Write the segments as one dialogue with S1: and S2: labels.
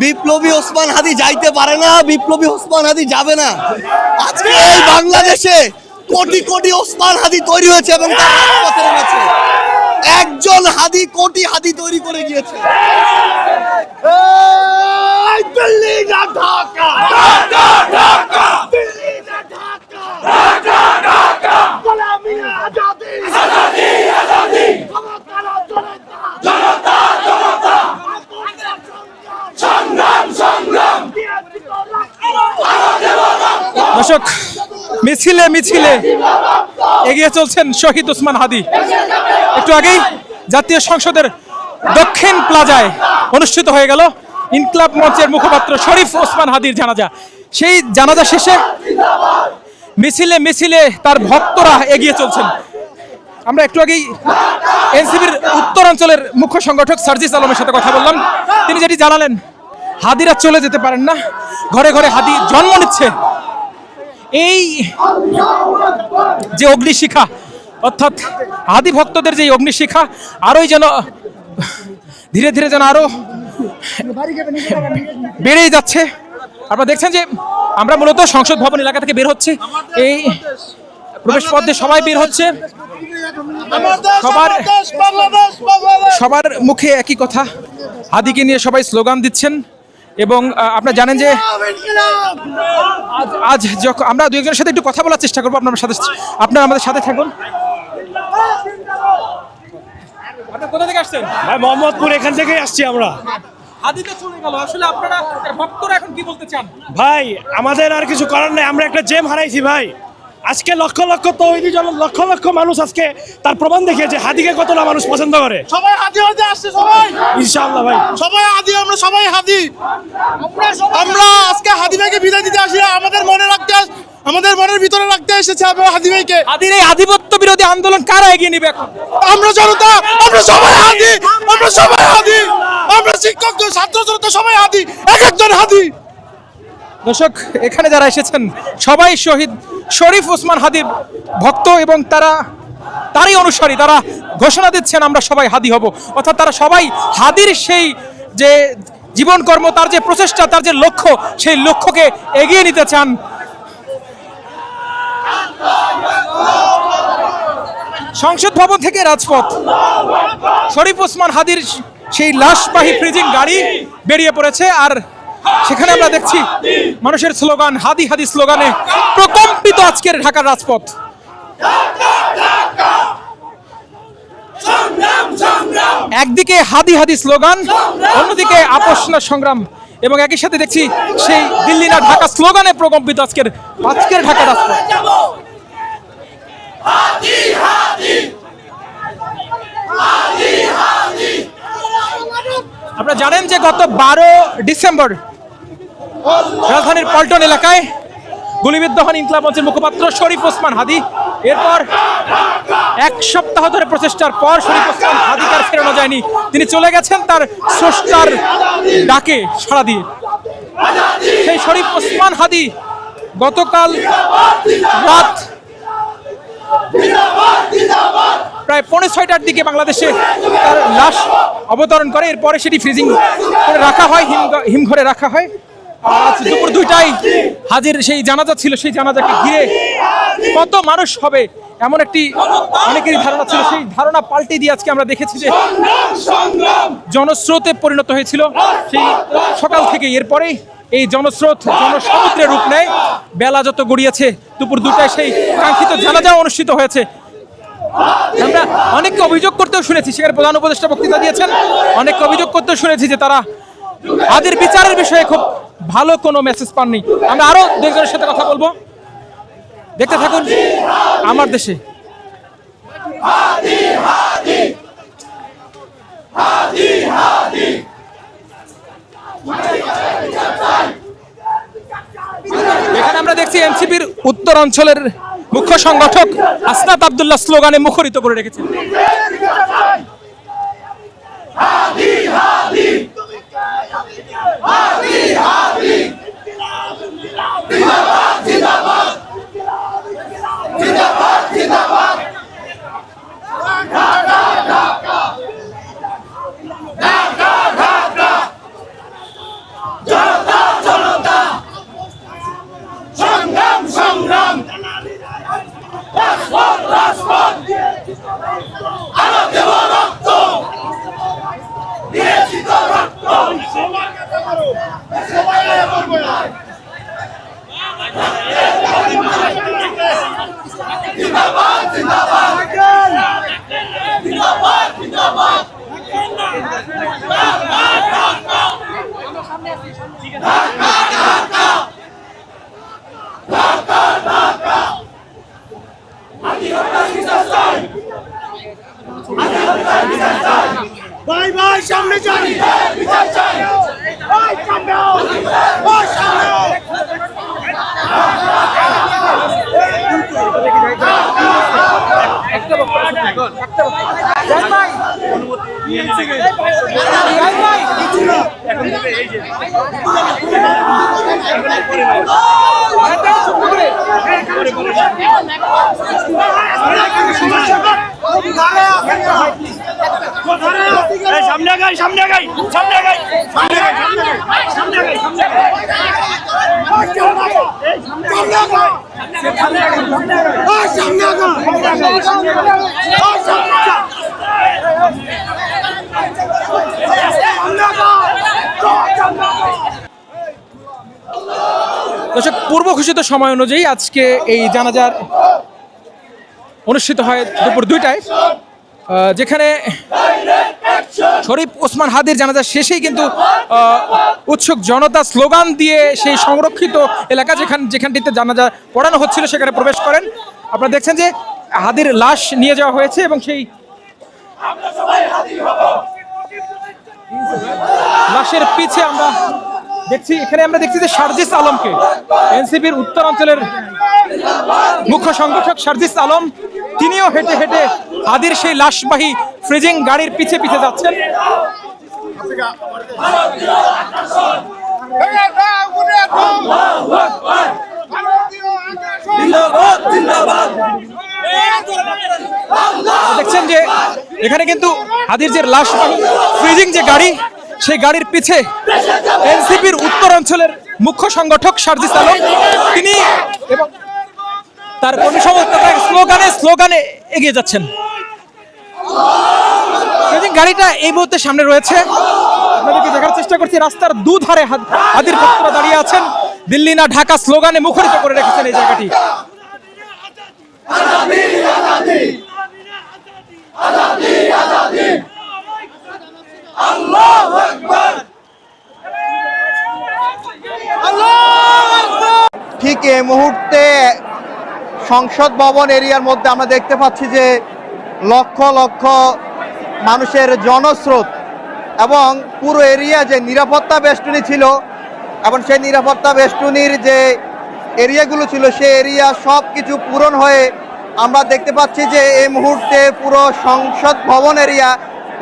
S1: বিপ্লবী ওসমান হাদি যাইতে পারে না বিপ্লবী ওসমান হাদি যাবে না। আজকে এই বাংলাদেশে কোটি কোটি ওসমান হাদি তৈরি হয়েছে এবং তার রাজপথে নেমেছে। একজন হাদি কোটি হাদি তৈরি করে গিয়েছে। এই দিল্লি না ঢাকা। ঢাকা ঢাকা দিল্লি না ঢাকা ঢাকা ঢাকা গোলামি না আজাদি আজাদি আজাদি জনতা জনতা জনতা সংগ্রাম সংগ্রাম
S2: দর্শক, মিছিলে মিছিলে এগিয়ে চলছেন শহীদ ওসমান হাদি। একটু আগেই জাতীয় সংসদের দক্ষিণ প্লাজায় অনুষ্ঠিত হয়ে গেল ইনকলাব মঞ্চের মুখপাত্র শরীফ ওসমান হাদির জানাজা। সেই জানাজা শেষে মিছিলে মিছিলে তার ভক্তরা এগিয়ে চলছেন। আমরা একটু আগেই এনসিবির উত্তরাঞ্চলের মুখ্য সংগঠক সার্জিস আলমের সাথে কথা বললাম। তিনি যেটি জানালেন, হাদিরা চলে যেতে পারেন না। ঘরে ঘরে হাদি জন্ম নিচ্ছে। এই যে অগ্নিশিখা, অর্থাৎ আদি ভক্তদের যে অগ্নিশিখা, আরোই যেন, ধীরে ধীরে যেন আরও বেড়েই যাচ্ছে। আপনারা দেখছেন যে আমরা মূলত সংসদ ভবন এলাকা থেকে বের হচ্ছে। এই প্রবেশ পথ সবাই বের হচ্ছে। সবার মুখে একই কথা। আদিকে নিয়ে সবাই স্লোগান দিচ্ছেন। এবং আপনারা জানেন যে আজ আজ যখন আমরা দু একজনের সাথে একটু কথা বলার চেষ্টা করব আপনার সাথে আপনারা আমাদের সাথে থাকুন। আপনারা কোথা থেকে আসছেন?
S3: ভাই মোহাম্মদপুর এখান থেকেই আসছি আমরা।
S2: হাদিতে চলে গেল আসলে আপনারা এখন কি বলতে চান?
S3: ভাই আমাদের আর কিছু করার নেই আমরা একটা জেম হারাইছি ভাই। আজকে লক্ষ লক্ষ তৈরি জন লক্ষ লক্ষ মানুষ আজকে তার প্রমাণ দেখিয়েছে হাদিকে কতটা মানুষ পছন্দ করে।
S4: সবাই হাদি হতে আসছে সবাই।
S3: ইনশাআল্লাহ ভাই।
S4: সবাই হাদি আমরা সবাই হাদি। আমরা আজকে হাদি ভাইকে বিদায় দিতে আসি আমাদের মনে রাখতে আস- আমাদের মনের ভিতরে রাখতে এসেছে আমরা হাদি ভাইকে।
S2: হাদির এই আধিপত্য বিরোধী আন্দোলন কারা এগিয়ে নেবে এখন?
S4: আমরা জনতা আমরা সবাই হাদি আমরা সবাই হাদি। আমরা শিক্ষক ছাত্র জনতা সবাই হাদি এক একজন হাদি।
S2: দর্শক, এখানে যারা এসেছেন, সবাই শহীদ শরীফ ওসমান হাদির ভক্ত এবং তারা, তারই অনুসারী, তারা ঘোষণা দিচ্ছেন, আমরা সবাই হাদি হব। অর্থাৎ তারা সবাই হাদির সেই যে জীবন কর্ম তার যে প্রচেষ্টা, তার যে লক্ষ্য, সেই লক্ষ্যকে এগিয়ে নিতে চান। সংসদ ভবন থেকে রাজপথ, শরীফ ওসমান হাদির সেই লাশবাহী ফ্রিজিং গাড়ি বেরিয়ে পড়েছে, আর সেখানে আমরা দেখছি মানুষের স্লোগান, হাদি হাদি স্লোগানে প্রকম্পিত আজকের ঢাকার রাজপথ। একদিকে হাদি হাদি স্লোগান, অন্যদিকে আপোষ না সংগ্রাম এবং একই সাথে দেখছি সেই দিল্লি না ঢাকা স্লোগানে প্রকম্পিত আজকের আজকের ঢাকা রাজপথ। আপনারা জানেন যে গত বারো ডিসেম্বর রাজধানীর পল্টন এলাকায় গুলিবিদ্ধ হন ইনকলাব মঞ্চের মুখপাত্র শরীফ ওসমান হাদি। এরপর এক সপ্তাহ ধরে প্রচেষ্টার পর শরীফ ওসমান হাদি তার ফেরানো যায়নি। তিনি চলে গেছেন তার স্রষ্টার ডাকে সাড়া দিয়ে। সেই শরীফ ওসমান হাদি গতকাল রাত প্রায় পৌনে ছয়টার দিকে বাংলাদেশে তার লাশ অবতরণ করে। এরপরে সেটি ফ্রিজিং করে রাখা হয় হিম হিমঘরে রাখা হয়। দুপুর দুইটায় হাজির সেই জানাজা ছিল, সেই জানাজাকে ঘিরে কত মানুষ হবে এমন একটি অনেকেরই ধারণা ছিল। সেই ধারণা পাল্টে দিয়ে আজকে আমরা দেখেছি যে জনস্রোতে পরিণত হয়েছিল। সেই সকাল থেকে এরপরেই এই জনস্রোত জনসমুদ্রে রূপ নেয়। বেলা যত গড়িয়েছে, দুপুর দুটায় সেই কাঙ্ক্ষিত জানাজা অনুষ্ঠিত হয়েছে। আমরা অনেককে অভিযোগ করতেও শুনেছি, সেখানে প্রধান উপদেষ্টা বক্তৃতা দিয়েছেন। অনেককে অভিযোগ করতেও শুনেছি যে তারা তাদের বিচারের বিষয়ে খুব ভালো কোনো মেসেজ পাননি। আমরা আরও দুজনের সাথে কথা বলব। দেখতে থাকুন, আমার দেশে। এখানে আমরা দেখছি এনসিপির উত্তর অঞ্চলের মুখ্য সংগঠক আসনাত আবদুল্লাহ স্লোগানে মুখরিত করে রেখেছেন।
S4: জিন্দাবাদ সামনে
S3: আগাই সামনে আগাই সামনে আগাই সামনে আগাই সামনে আগাই সামনে
S4: ভাই সামনে আগো। ভাই সামনে
S2: পূর্ব ঘোষিত সময় অনুযায়ী আজকে এই জানাজার অনুষ্ঠিত হয় দুপুর দুইটায়। যেখানে শরীফ ওসমান হাদির জানাজা শেষেই কিন্তু উৎসুক জনতা স্লোগান দিয়ে সেই সংরক্ষিত এলাকা যেখান যেখানটিতে জানাজা পড়ানো হচ্ছিল সেখানে প্রবেশ করেন। আপনারা দেখছেন যে হাদির লাশ নিয়ে যাওয়া হয়েছে এবং সেই লাশের পিছে আমরা দেখছি, এখানে আমরা দেখছি যে সার্জিস আলমকে এনসিপির উত্তরাঞ্চলের মুখ্য সংগঠক সার্জিস আলম, তিনিও হেঁটে হেঁটে আদির সেই লাশবাহী ফ্রিজিং গাড়ির পিছে পিছে যাচ্ছেন। দেখছেন যে এখানে কিন্তু হাদির যে লাশবাহী ফ্রিজিং যে গাড়ি সেই গাড়ির পিছে এনসিপির উত্তরাঞ্চলের মুখ্য সংগঠক সার্জিস আলম। তিনি এবং তার কর্মী স্লোগানে স্লোগানে এগিয়ে যাচ্ছেন। গাড়িটা এই মুহূর্তে সামনে রয়েছে। আপনাদেরকে দেখার চেষ্টা করছি, রাস্তার দুধারে হাদ- হাদির ভক্তরা দাঁড়িয়ে আছেন। দিল্লি না ঢাকা স্লোগানে মুখরিত করে রেখেছেন এই জায়গাটি
S1: ঠিক এই মুহূর্তে সংসদ ভবন এরিয়ার মধ্যে আমরা দেখতে পাচ্ছি যে লক্ষ লক্ষ মানুষের জনস্রোত এবং পুরো এরিয়া যে নিরাপত্তা বেষ্টনী ছিল এবং সেই নিরাপত্তা বেষ্টনীর যে এরিয়াগুলো ছিল সেই এরিয়া সব কিছু পূরণ হয়ে আমরা দেখতে পাচ্ছি যে এই মুহূর্তে পুরো সংসদ ভবন এরিয়া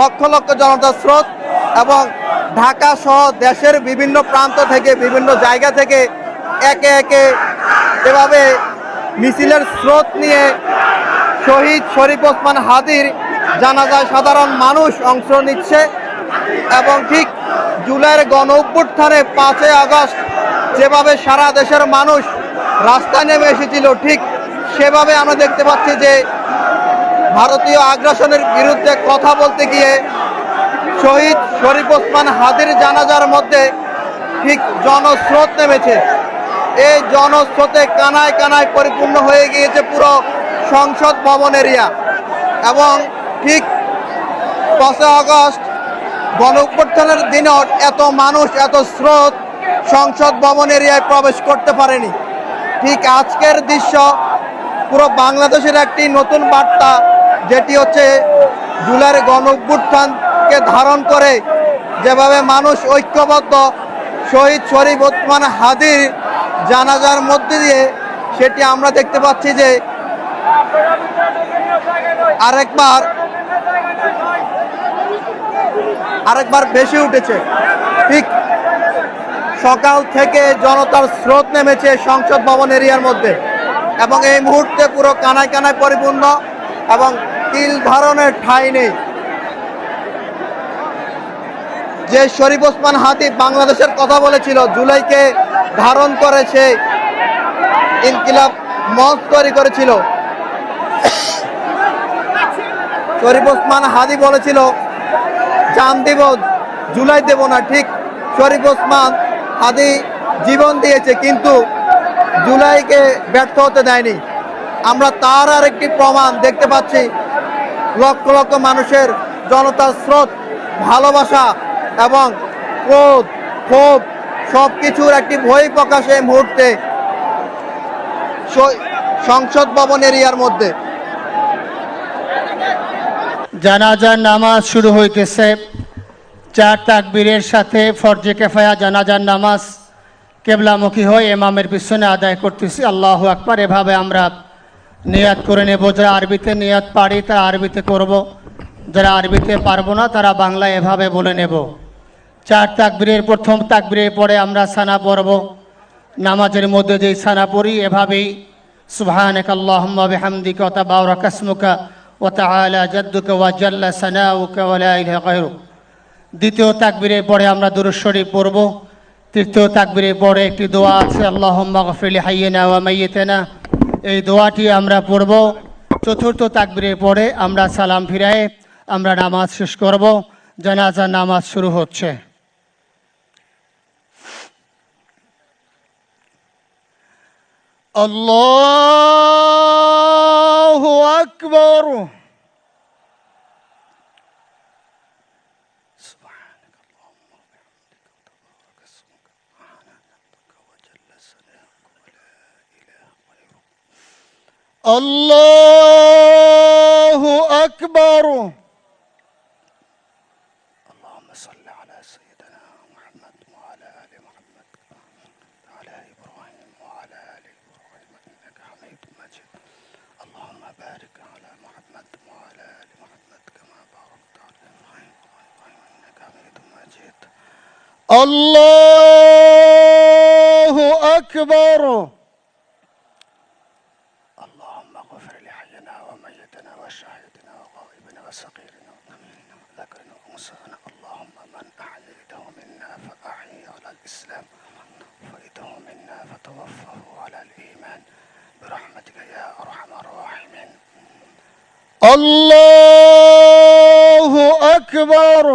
S1: লক্ষ লক্ষ জনতার স্রোত এবং ঢাকা সহ দেশের বিভিন্ন প্রান্ত থেকে, বিভিন্ন জায়গা থেকে একে একে এভাবে মিছিলের স্রোত নিয়ে শহীদ শরীফ ওসমান হাদির জানাজায় সাধারণ মানুষ অংশ নিচ্ছে এবং ঠিক জুলাইয়ের গণ অভ্যুত্থানে পাঁচই আগস্ট যেভাবে সারা দেশের মানুষ রাস্তায় নেমে এসেছিল, ঠিক সেভাবে আমরা দেখতে পাচ্ছি যে ভারতীয় আগ্রাসনের বিরুদ্ধে কথা বলতে গিয়ে শহীদ শরীফ ওসমান হাদির জানাজার মধ্যে ঠিক জনস্রোত নেমেছে। এই জনস্রোতে কানায় কানায় পরিপূর্ণ হয়ে গিয়েছে পুরো সংসদ ভবন এরিয়া। এবং ঠিক পাঁচই আগস্ট গণ অভ্যুত্থানের দিনও এত মানুষ, এত স্রোত সংসদ ভবন এরিয়ায় প্রবেশ করতে পারেনি। ঠিক আজকের দৃশ্য পুরো বাংলাদেশের একটি নতুন বার্তা, যেটি হচ্ছে জুলাইয়ের গণ অভ্যুত্থানকে ধারণ করে যেভাবে মানুষ ঐক্যবদ্ধ শহীদ শরীফ ওসমান হাদির জানাজার মধ্যে দিয়ে সেটি আমরা দেখতে পাচ্ছি যে আরেকবার আরেকবার বেশি উঠেছে। ঠিক সকাল থেকে জনতার স্রোত নেমেছে সংসদ ভবন এরিয়ার মধ্যে এবং এই মুহূর্তে পুরো কানায় কানায় পরিপূর্ণ এবং তিল ধারণের ঠাঁই নেই। যে শরীফ ওসমান হাদি বাংলাদেশের কথা বলেছিল, জুলাইকে ধারণ করে সে ইনকিলাব মঞ্চ তৈরি করেছিল। শরীফ ওসমান হাদি বলেছিল চান দিব, জুলাই দেব না। ঠিক শরীফ ওসমান হাদি জীবন দিয়েছে, কিন্তু জুলাইকে ব্যর্থ হতে দেয়নি। আমরা তার আর একটি প্রমাণ দেখতে পাচ্ছি। লক্ষ লক্ষ মানুষের জনতার স্রোত, ভালোবাসা এবং ক্রোধ, ক্ষোভ সব কিছুর একটি বই প্রকাশ এই মুহূর্তে সংসদ ভবন এরিয়ার মধ্যে।
S5: জানাজার নামাজ শুরু হইতেছে। চার তাকবীরের সাথে ফরজে কেফায়া জানাজার নামাজ কেবলামুখী হয়ে এমামের পিছনে আদায় করতেছি। আল্লাহ আকবার, এভাবে আমরা নিয়াত করে নেব। যারা আরবিতে নিয়াত পারি, তারা আরবিতে করব। যারা আরবিতে পারব না, তারা বাংলা এভাবে বলে নেব। চার তাকবীরের, প্রথম তাকবীরের পরে আমরা সানা পড়ব। নামাজের মধ্যে যেই সানা পড়ি, এভাবেই সুবহানাক আল্লাহুম্মা বিহামদিকা ওয়া তাবারাকা ইসমুকা ওয়া তাআলা জাদ্দুকা ওয়া জাল্লা সানাউকা ওয়া লা ইলাহা গায়রুক। দ্বিতীয় তাকবীরের পরে আমরা দুরূদ শরীফ পড়ব। তৃতীয় তাকবীরের পরে একটি দোয়া আছে, আল্লাহুম্মা গফির লি হাইয়িনা ওয়া মাইয়িতিনা। এই দোয়াটি আমরা পড়ব। চতুর্থ তাকবীরের পরে আমরা সালাম ফিরায়ে আমরা নামাজ শেষ করব। জানাজার নামাজ শুরু হচ্ছে। الله أكبر. سبحانك اللهم وبحمدك تبارك اسمك سبحان ربك وجل ولا إله غيرك الله أكبر. الله أكبر. اللهم اغفر لحينا وميتنا وشاهدنا وغائبنا وصغيرنا واميننا وذكرنا وأنثانا. اللهم من أحييته منا فأحيي على الإسلام. ومن توفيته منا فتوفه على الإيمان. برحمتك يا أرحم الراحمين. الله أكبر.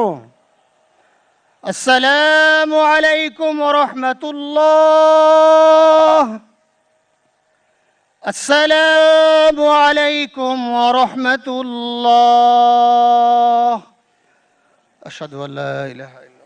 S5: السلام عليكم ورحمة الله. السلام عليكم ورحمة الله. أشهد أن لا إله إلا